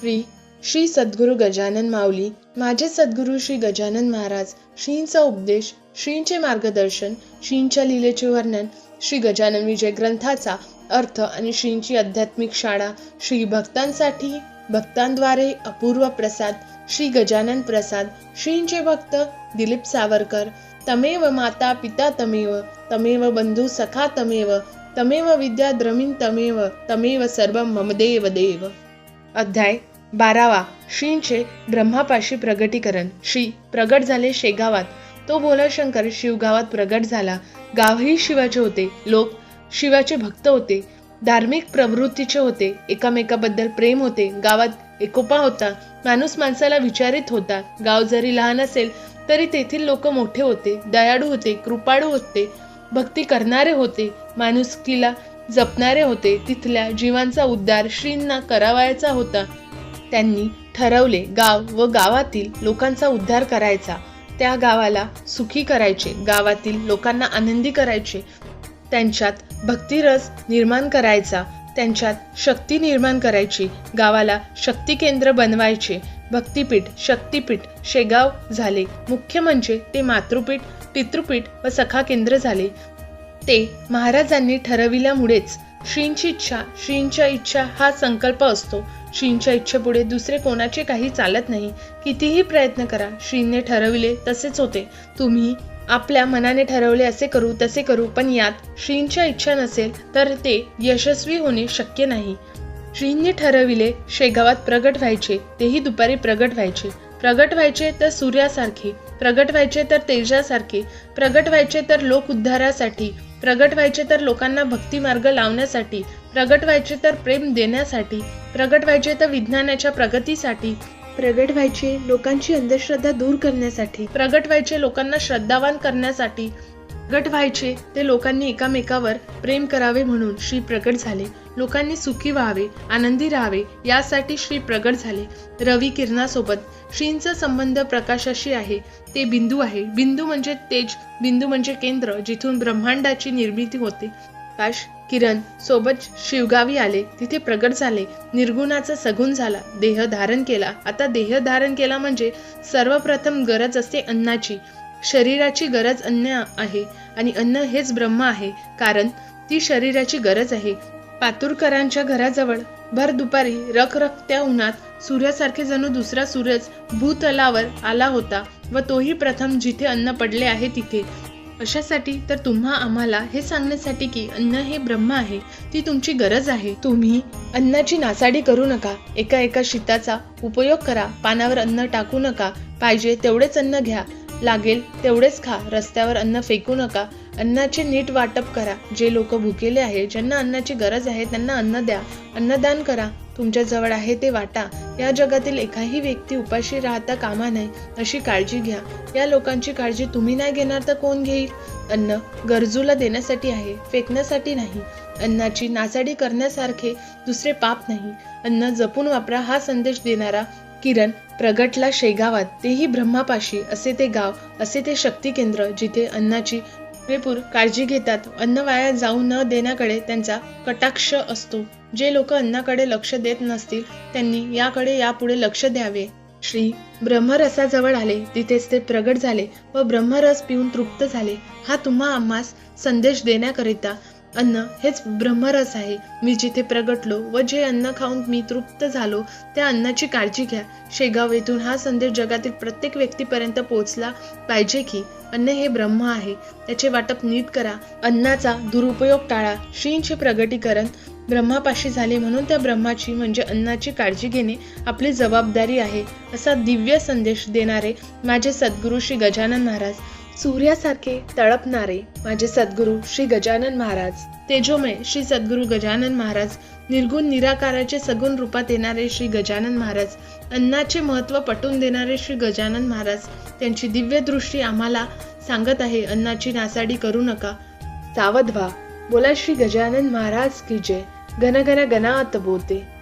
श्री श्री सद्गुरू गजानन माऊली माझे सद्गुरू श्री गजानन महाराज श्रींचा उपदेश श्रींचे मार्गदर्शन श्रींच्या लीलेचे वर्णन श्री गजानन विजय ग्रंथाचा अर्थ आणि श्रींची आध्यात्मिक शाळा श्री भक्तांसाठी भक्तांद्वारे अपूर्व प्रसाद श्री गजानन प्रसाद श्रींचे भक्त दिलीप सावरकर तमेव माता पिता तमेव तमेव बंधू सखा तमेव तमेव विद्या द्रमिन तमेव तमेव सर्व ममदेव देव. अध्याय बारावा श्रींचे ब्रह्मापाशी प्रगटीकरण. श्री प्रगट झाले शेगावात. तो भोलाशंकर शिवगावात प्रगट झाला. गावही शिवाचे होते. लोक शिवाचे भक्त होते. धार्मिक प्रवृत्तीचे होते. एकामेकाबद्दल प्रेम होते. गावात एकोपा होता. माणूस माणसाला विचारित होता. गाव जरी लहान असेल तरी तेथील लोक मोठे होते. दयाळू होते कृपाळू होते. भक्ती करणारे होते. माणुसकीला जपणारे होते. तिथल्या जीवांचा उद्धार श्रींना करावायचा होता. त्यांनी ठरवले गाव व गावातील लोकांचा उद्धार करायचा. त्या गावाला सुखी करायचे गावातील लोकांना आनंदी करायचे. त्यांच्यात भक्तिरस निर्माण करायचा त्यांच्यात शक्ती निर्माण करायची. गावाला शक्ती केंद्र बनवायचे. भक्तिपीठ शक्तिपीठ शेगाव झाले. मुख्य म्हणजे ते मातृपीठ पितृपीठ व सखा केंद्र झाले. ते महाराजांनी ठरविल्यामुळेच श्रींची इच्छा श्रींच्या इच्छा हा संकल्प असतो. श्रींच्या इच्छेपुढे दुसरे कोणाचे काही चालत नाही. कितीही प्रयत्न करा श्रींने ठरविले तसेच होते. तुम्ही आपल्या मनाने ठरवले असे करू तसे करू पण यात श्रींच्या इच्छा नसेल तर ते यशस्वी होणे शक्य नाही. श्रींनी ठरविले शेगावात प्रगट व्हायचे तेही दुपारी प्रगट व्हायचे. प्रगट व्हायचे तर सूर्यासारखे प्रगट व्हायचे तर तेजासारखे प्रगट व्हायचे तर लोक उद्धारासाठी प्रगट व्हायचे तर लोकांना भक्ती मार्ग लावण्यासाठी प्रगट व्हायचे तर प्रेम देण्यासाठी प्रगट व्हायचे तर विज्ञानाच्या प्रगतीसाठी प्रगट व्हायचे लोकांची अंधश्रद्धा दूर करण्यासाठी प्रगट व्हायचे लोकांना श्रद्धावान करण्यासाठी प्रगट व्हायचे ते लोकांनी एकामेकावर प्रेम करावे म्हणून श्री प्रगट झाले. लोकांनी सुखी व्हावे आनंदी राहावे यासाठी श्री प्रगट झाले. रवी किरणासोबत श्रींचा संबंध प्रकाशाशी आहे. ते बिंदू आहे. बिंदू म्हणजे तेज बिंदू म्हणजे केंद्र जिथून ब्रह्मांडाची निर्मिती होते. काश किरण सोबत शिवगावी आले तिथे प्रगट झाले. निर्गुणाचा सगुण झाला. देह धारण केला. आता देह धारण केला म्हणजे सर्वप्रथम गरज असते अन्नाची. शरीराची गरज अन्न आहे आणि अन्न हेच ब्रह्म आहे कारण ती शरीराची गरज आहे. पातुरकरांच्या घराजवळ भर दुपारी रखरखत्या उन्हात सूर्यासारखे जणू दुसरा सूरज भूतलावर आला होता व तोही प्रथम जिथे अन्न पडले आहे तिथे. अशासाठी तर तुम्हा आम्हाला हे सांगण्यासाठी की अन्न हे ब्रह्म आहे ती तुमची गरज आहे. तुम्ही अन्नाची नासाडी करू नका एका एका शीताचा उपयोग करा पानावर अन्न टाकू नका पाहिजे तेवढेच अन्न घ्या. लागेल तेवढेच खा रस्त्यावर अन्न फेकू नका. अन्नाचे नीट वाटप करा. जे लोक भुकेले आहे ज्यांना अन्नाची गरज आहे त्यांना अन्न द्या. अन्नदान करा. तुमच्या जवळ आहे ते वाटा. या जगातील एकाही व्यक्ती उपाशी राहता कामा नये अशी काळजी घ्या. या लोकांची काळजी तुम्ही नाही घेणार तर कोण घेईल? अन्न गरजूला देण्यासाठी आहे फेकण्यासाठी नाही. अन्नाची नासाडी करण्यासारखे दुसरे पाप नाही. अन्न जपून वापरा हा संदेश देणारा किरण प्रगटला शेगावात तेही ब्रह्मापाशी असे ते गाव असे ते शक्ती केंद्र जिथे अन्नाची पुरेपूर काळजी घेतात अन्न वाया जाऊ न देण्याकडे त्यांचा कटाक्ष असतो. जे लोक अन्नाकडे लक्ष देत नसतील त्यांनी याकडे यापुढे लक्ष द्यावे. श्री ब्रह्मरसाजवळ आले तिथेच ते प्रगट झाले व ब्रह्मरस पिऊन तृप्त झाले. हा तुम्हा आम्हास संदेश देण्याकरिता अन्न हेच ब्रह्मरस आहे. मी जिथे प्रगटलो व जे अन्न खाऊन मी तृप्त झालो त्या अन्नाची काळजी घ्या. शेगाव येथून हा संदेश जगातील प्रत्येक व्यक्तीपर्यंत पोहोचला पाहिजे की अन्न हे ब्रह्म आहे. त्याचे वाटप नीट करा. अन्नाचा दुरुपयोग टाळा. श्रींचे प्रगटीकरण ब्रह्मापाशी झाले म्हणून त्या ब्रह्माची म्हणजे अन्नाची काळजी घेणे आपली जबाबदारी आहे असा दिव्य संदेश देणारे माझे सद्गुरू श्री गजानन महाराज. सूर्यासारखे तळपणारे माझे सद्गुरू श्री गजानन महाराज. तेजोमय श्री सद्गुरू गजानन महाराज निर्गुण निराकाराचे सगुण रूपात येणारे श्री गजानन महाराज अन्नाचे महत्त्व पटवून देणारे श्री गजानन महाराज त्यांची दिव्य दृष्टी आम्हाला सांगत आहे अन्नाची नासाडी करू नका. सावध व्हा. बोला श्री गजानन महाराज की जय. घन घन गणात बोलते